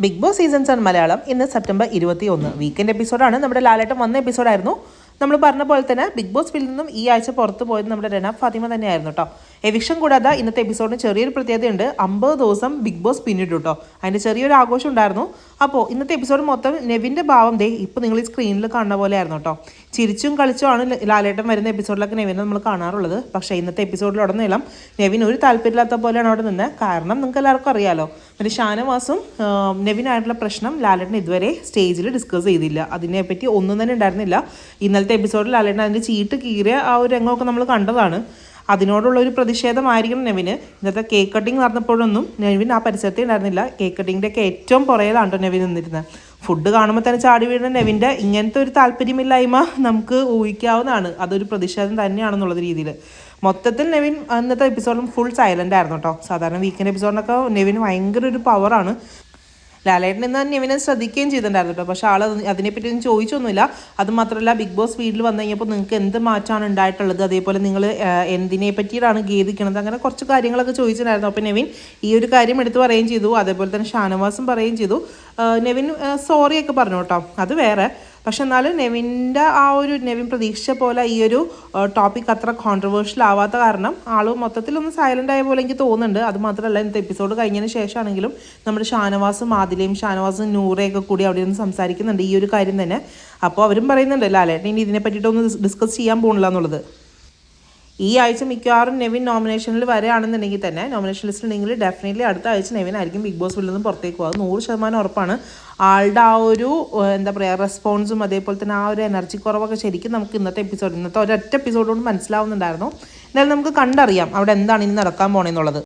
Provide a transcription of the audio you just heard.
Big boss seasons ആണ് മലയാളം. ഇന്ന് September ഇരുപത്തി ഒന്ന് വീക്കെൻഡ് എപ്പിസോഡാണ് നമ്മുടെ ലാലേട്ടൻ വന്ന എപ്പിസോഡായിരുന്നു നമ്മൾ പറഞ്ഞ പോലെ തന്നെ ബിഗ് ബോസ് ഫീൽഡിൽ നിന്നും ഈ ആഴ്ച പുറത്ത് പോയത് നമ്മുടെ രണ ഫാത്തിമ തന്നെയായിരുന്നു കേട്ടോ എവിക്ഷൻ കൂടാതെ ഇന്നത്തെ എപ്പിസോഡിന് ചെറിയൊരു പ്രത്യേകതയുണ്ട്. അമ്പത് ദിവസം ബിഗ് ബോസ് പിന്നിട്ടു കേട്ടോ അതിന്റെ ചെറിയൊരു ആഘോഷം ഉണ്ടായിരുന്നു. അപ്പോൾ ഇന്നത്തെ എപ്പിസോഡ് മൊത്തം നെവിന്റെ ഭാവം ദേ ഇപ്പോൾ നിങ്ങൾ ഈ സ്ക്രീനിൽ കാണുന്ന പോലെ ആയിരുന്നു കേട്ടോ ചിരിച്ചും കളിച്ചുമാണ് ലാലേട്ടൻ വരുന്ന എപ്പിസോഡിലൊക്കെ നെവിനെ നമ്മൾ കാണാറുള്ളത്. പക്ഷേ ഇന്നത്തെ എപ്പിസോഡിലുടനീളം നെവിൻ ഒരു താല്പര്യമില്ലാത്ത പോലെയാണ് അവിടെ നിന്ന്. കാരണം നിങ്ങൾക്ക് എല്ലാവർക്കും അറിയാലോ ഒരു ഷാനവാസും നെവിനായിട്ടുള്ള പ്രശ്നം ലാലേട്ടൻ ഇതുവരെ സ്റ്റേജിൽ ഡിസ്കസ് ചെയ്തില്ല. അതിനെപ്പറ്റി ഒന്നും തന്നെ ഉണ്ടായിരുന്നില്ല. ഇന്നലത്തെ എപ്പിസോഡിൽ ലാലേട്ടൻ അതിന്റെ ചീട്ട് കീറിയ ആ ഒരു രംഗമൊക്കെ നമ്മൾ കണ്ടതാണ്. അതിനോടുള്ള ഒരു പ്രതിഷേധമായിരിക്കും നെവിന്. ഇന്നത്തെ കേക്ക് കട്ടിങ് നടന്നപ്പോഴൊന്നും നെവിൻ ആ പരിസരത്ത് ഉണ്ടായിരുന്നില്ല. കേക്ക് കട്ടിങ്ങിന്റെ ഒക്കെ ഏറ്റവും പുറയിലാണ് കേട്ടോ നെവിൻ നിന്നിരുന്നത്. ഫുഡ് കാണുമ്പോൾ തന്നെ ചാടി വീഴുന്ന നെവിന്റെ ഇങ്ങനത്തെ ഒരു താല്പര്യമില്ലായ്മ നമുക്ക് ഊഹിക്കാവുന്നതാണ്. അതൊരു പ്രതിഷേധം തന്നെയാണെന്നുള്ള രീതിയിൽ മൊത്തത്തിൽ നെവിൻ അന്നത്തെ എപ്പിസോഡിലും ഫുൾ സൈലന്റ് ആയിരുന്നു കേട്ടോ സാധാരണ വീക്കെൻഡ് എപ്പിസോഡിനൊക്കെ നെവിൻ ഭയങ്കര ഒരു പവറാണ് ലാലേട്ടൻ ഇന്ന് ഇവനെ ശ്രദ്ധിക്കുകയും ചെയ്തിട്ടുണ്ടായിരുന്നു കേട്ടോ. പക്ഷേ ആൾ അതിനെപ്പറ്റി ഒന്നും ചോദിച്ചൊന്നുമില്ല. അത് മാത്രമല്ല ബിഗ് ബോസ് വീട്ടിൽ വന്നു കഴിഞ്ഞപ്പോൾ നിങ്ങൾക്ക് എന്ത് മാറ്റമാണ് ഉണ്ടായിട്ടുള്ളത്? അതേപോലെ നിങ്ങൾ എന്തിനെ പറ്റിയിട്ടാണ് ഖേദിക്കണത്? അങ്ങനെ കുറച്ച് കാര്യങ്ങളൊക്കെ ചോദിച്ചിട്ടുണ്ടായിരുന്നു. അപ്പോൾ നെവിൻ ഈ ഒരു കാര്യം എടുത്ത് പറയുകയും ചെയ്തു. അതേപോലെ തന്നെ ഷാനവാസും പറയുകയും ചെയ്തു. നെവിൻ സോറിയൊക്കെ പറഞ്ഞു കേട്ടോ. അത് വേറെ. പക്ഷെ എന്നാലും നെവിന്റെ ആ ഒരു നെവിൻ പ്രതീക്ഷിച്ച പോലെ ഈ ഒരു ടോപ്പിക് അത്ര കോൺട്രവേഴ്ഷ്യൽ ആവാത്ത കാരണം ആൾ മൊത്തത്തിലൊന്ന് സൈലന്റ് ആയ പോലെ എനിക്ക് തോന്നുന്നുണ്ട്. അത് മാത്രമല്ല ഇന്നത്തെ എപ്പിസോഡ് കഴിഞ്ഞതിന് ശേഷമാണെങ്കിലും നമ്മുടെ ഷാനവാസും ആദിലയും ഷാനവാസും നൂറയൊക്കെ കൂടി അവിടെ നിന്ന് സംസാരിക്കുന്നുണ്ട് ഈ ഒരു കാര്യം തന്നെ. അപ്പോൾ അവരും പറയുന്നുണ്ട് അല്ലേ ഇനി ഇതിനെ പറ്റിയിട്ടൊന്ന് ഡിസ്കസ് ചെയ്യാൻ പോകണില്ല എന്നുള്ളത്. ഈ ആഴ്ച മിക്കവാറും നെവിൻ നോമിനേഷനിൽ വരികയാണെന്നുണ്ടെങ്കിൽ തന്നെ നോമിനേഷൻ ലിസ്റ്റിൽ നിങ്ങൾ ഡെഫിനറ്റ്ലി അടുത്ത ആഴ്ച നെവിൻ ആയിരിക്കും ബിഗ് ബോസ് വീട്ടിൽ നിന്ന് പുറത്തേക്ക് പോകുക നൂറ് ശതമാനം ഉറപ്പാണ്. ആളുടെ ആ ഒരു എന്താ പറയുക റെസ്പോൺസും അതേപോലെ തന്നെ ആ ഒരു എനർജി കുറവൊക്കെ ശരിക്കും നമുക്ക് ഇന്നത്തെ എപ്പിസോഡ് ഇന്നത്തെ ഒരൊറ്റ എപ്പിസോഡ് കൊണ്ട് മനസ്സിലാവുന്നുണ്ടായിരുന്നു. എന്നാലും നമുക്ക് കണ്ടറിയാം അവിടെ എന്താണ് ഇനി നടക്കാൻ പോണെന്നുള്ളത്.